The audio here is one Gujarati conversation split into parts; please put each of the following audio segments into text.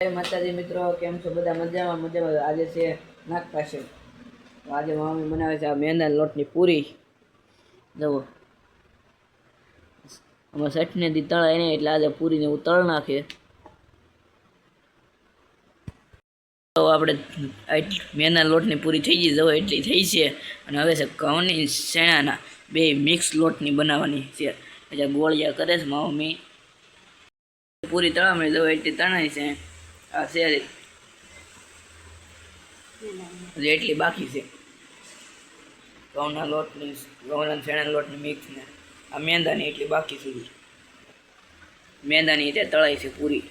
માતાજી મિત્રો, કેમ છો? બધા મજામાં? મજામાં. આજે છે નાગ પાસે આજે મમ્મી બનાવે છે આ મેંદાના લોટની પૂરી. જવો અમે સઠને દી તળાય નહીં, એટલે આજે પૂરીને હું તળ નાખે. તો આપણે મેંદાના લોટની પૂરી થઈ ગઈ. જવો એટલી થઈ છે. અને હવે છે ઘઉંની શેણાના બે મિક્સ લોટની બનાવવાની છે. એટલે ગોળિયા કરે છે મમ્મી. પૂરી તળા મળી જવો એટલી તણાય છે. આ શેરી એટલી બાકી છે. ઘઉંના લોટની ઘઉંના ચણાના લોટની મિક્સ ને આ મેંદાની એટલી બાકી સુધી મેંદાની અત્યારે તળાઈ છે પૂરી.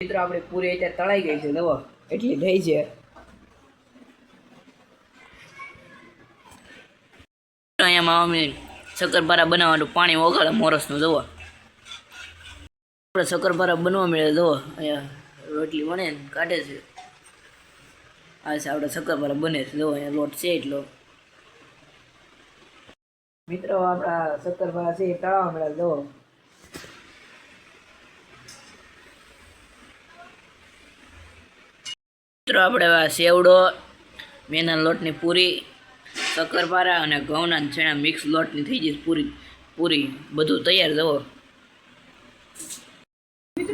મિત્રો, આપણે પૂરી અત્યારે તળાઈ ગઈ છે, જુઓ, એટલી થઈ છે. અહીંયા મામી શક્કરપારા બનાવવાનું પાણી ઓગાળે મોરસનું, જુઓ. આપણે શક્કરપારા બનવા મળે દો અહીંયા રોટલી બને ને કાઢે છે. આ છે આપણે શક્કરપારા બને છે. જો અહીંયા લોટ છે એટલો. મિત્રો, આપણા શક્કરપારા છે એ તળાવવા મળે જુઓ મિત્રો, આપણે સેવડો મેના લોટની પૂરી શક્કરપારા અને ઘઉંના છેણા મિક્સ લોટની થઈ જઈશ પૂરી. પૂરી બધું તૈયાર જવો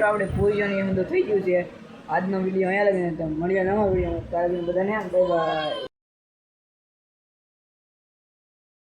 મિત્રો, આપણે એમ બધું થઈ ગયું છે. આજનો વીડિયો અહીંયા લગીને મળીએ નવા વીડિયો ત્યારે બધાને બાય બાય